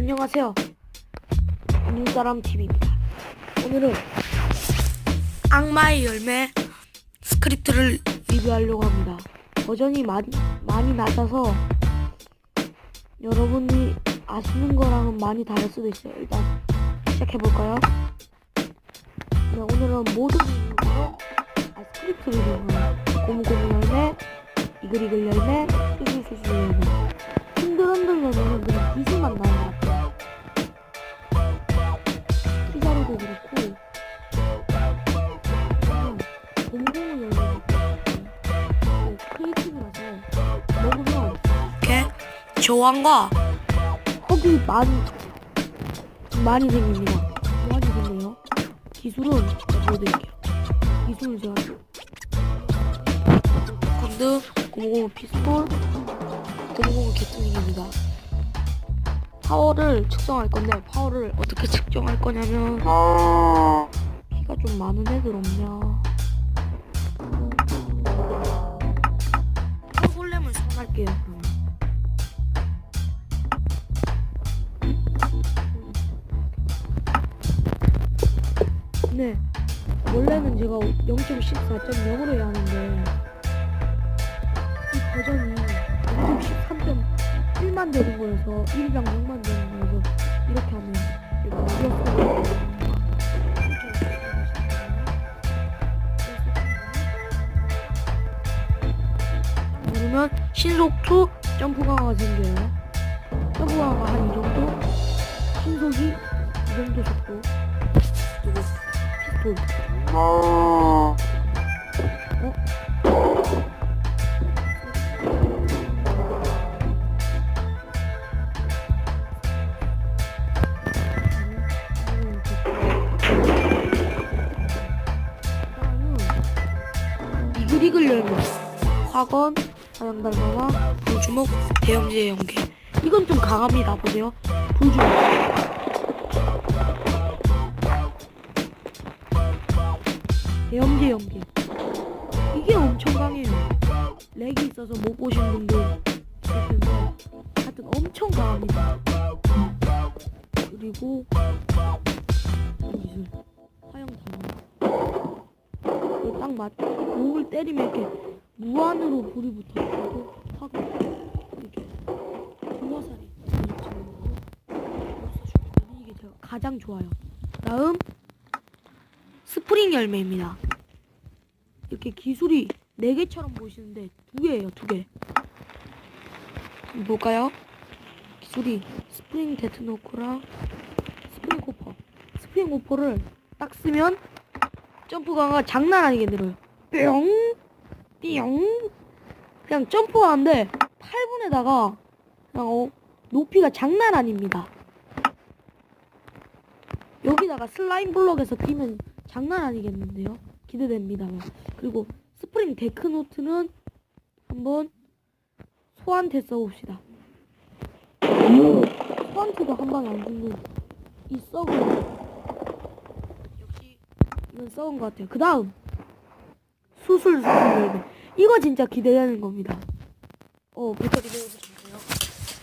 안녕하세요. 눈사람 TV입니다. 오늘은 악마의 열매 스크립트를 리뷰하려고 합니다. 버전이 많이, 많이 낮아서 여러분이 아시는 거랑은 많이 다를 수도 있어요. 일단 시작해볼까요? 네, 오늘은 모든 이유로 아, 스크립트 리뷰는 고무고무 열매, 이글이글 열매, 수술수술 열매 저항과 흙이 많이 많이 생깁니다. 많이 생겨요. 기술은 보여드릴게요. 기술을 제가 건드 고무고무 피스톨 고무고무 개통입니다. 파워를 측정할 건데 파워를 어떻게 측정할 거냐면 피가 좀 많은 애들 없냐? 골렘을 선할게요. 네. 원래는 제가 0.14.0으로 해야 하는데 이 버전이 0.13.1만 되는 거여서 1이랑 0만 되는 거여서 이렇게 하면 이거 어디였어? 누르면 신속 2 점프 강화가 생겨요. 점프 강화가 한 이 정도, 신속이 이 정도 속도, 피스톨. 어? 이글이글 열매 화건 사냥달마와 불주먹 대형제 연계 이건 좀 강합니다 보세요 불주먹 대형제 연계 이게 엄청 강해요. 렉이 있어서 못 보신 분들 텐데 하여튼 엄청 강합니다. 그리고 기술 화형 단마 이거 딱 맞, 목을 때리면 이렇게 무한으로 불이 붙어가지고 확 이렇게 분화살이 이게 제가 가장 좋아요. 다음 스프링 열매입니다. 이렇게 기술이 네 개처럼 보이시는데 두 개예요, 두 개. 한번 볼까요? 기술이 스프링 데트노크랑 스프링 코퍼. 스프링 코퍼를 딱 쓰면 점프 강화가 장난 아니게 늘어요. 뿅, 뿅. 그냥 점프하는데 8분에다가 그냥 어, 높이가 장난 아닙니다. 여기다가 슬라임 블럭에서 뛰면 장난 아니겠는데요? 기대됩니다. 그리고 스프링 데크노트는 한번 소한테 써봅시다. 소한테도 한 방에 안 죽는 이 썩은 역시 이건 썩은 것 같아요. 그 다음 수술 수술 열매. 이거 진짜 기대되는 겁니다. 어 배터리 좋네요.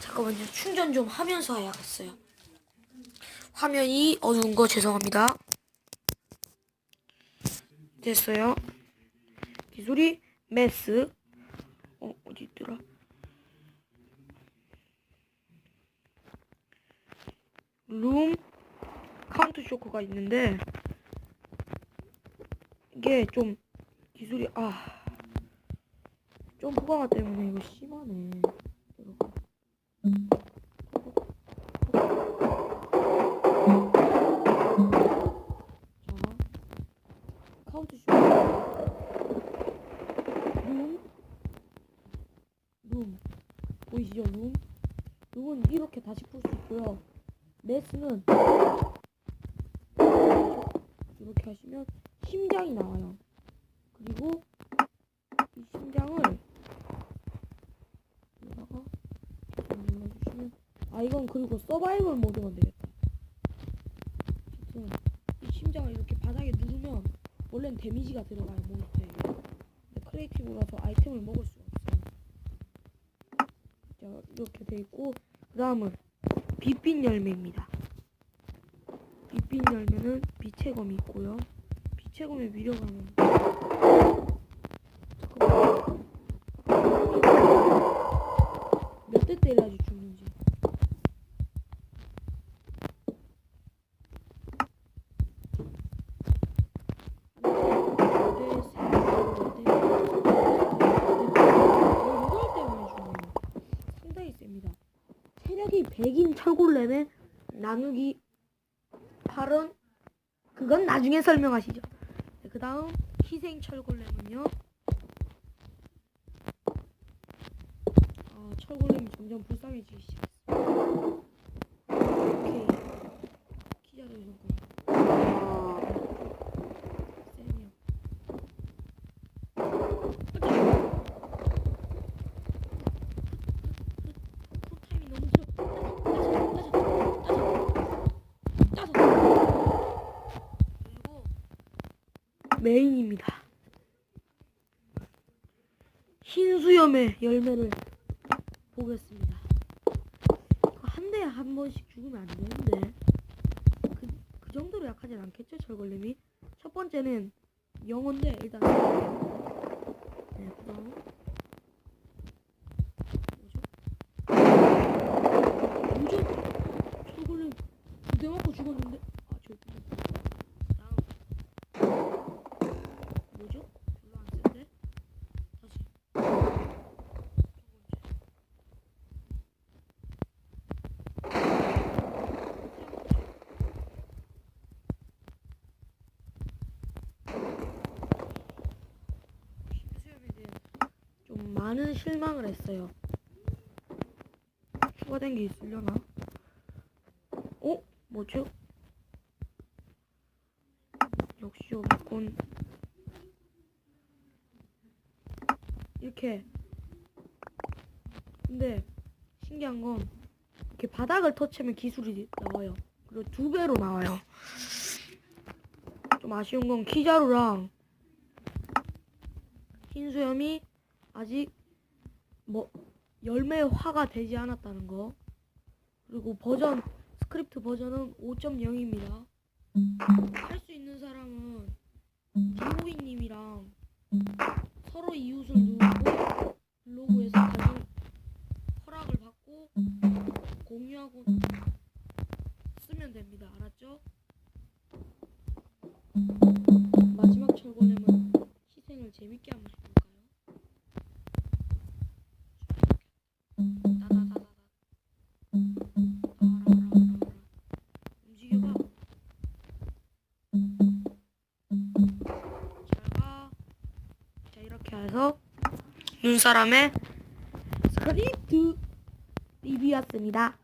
잠깐만요. 충전 좀 하면서 해야겠어요. 화면이 어두운 거 죄송합니다. 됐어요. 기술이 메스. 어 어디 있더라? 룸 카운트 쇼크가 있는데 이게 좀 기술이 아 점프 강화 때문에 이거 심하네 여러분. 룸, 룸 보이시죠 룸? 룸은 이렇게 다시 풀 수 있고요 메스는 이렇게 하시면 심장이 나와요. 그리고 이 심장을 여기다가 눌러주시면 아 이건 그리고 서바이벌 모드가 되겠다. 어쨌든 이 심장을 이렇게 바닥에 누르면 원래는 데미지가 들어가요 몬스터에. 근데 크리에이티브라서 아이템을 먹을 수가 없어요. 자 이렇게 돼 있고 그 다음은 빛빛 열매입니다. 빛빛 열매는 빛의 검이 있고요. 빛의 검의 위력하는 몇 대 때려야지 죽는지. 상당히 셉니다. 100인 철골렘에 나누기 8은 그건 나중에 설명하시죠. 그 다음 희생 철골렘은요. 어, 철골렘이 점점 불쌍해지기 시작했어요. 오케이. 키자도 손가 메인입니다. 흰 수염의 열매를 보겠습니다. 한 대에 한 번씩 죽으면 안 되는데 그, 그 정도로 약하진 않겠죠 철걸림이? 첫 번째는 영어인데 일단 네, 그다음 뭐죠? 뭐죠? 철걸림 두대 맞고 죽었는데 아 저기 다음 뭐죠? 별로 안 센데 다시 첫 번째 수염에 대해 좀 많은 실망을 했어요. 추가된 게 있으려나? 어? 뭐죠? 역시 없군. 이렇게. 근데 신기한 건 이렇게 바닥을 터치하면 기술이 나와요. 그리고 두 배로 나와요. 좀 아쉬운 건 키자루랑 흰수염이 아직 뭐 열매화가 되지 않았다는 거. 그리고 버전 스크립트 버전은 5.0입니다. 할 수 있는 사람은 김호희님이랑 서로 이웃을 누르고 블로그에서 가진 허락을 받고 공유하고 쓰면 됩니다. 알았죠? 마지막 철거nem은 희생을 재밌게 해 눈사람의 스크립트 리뷰였습니다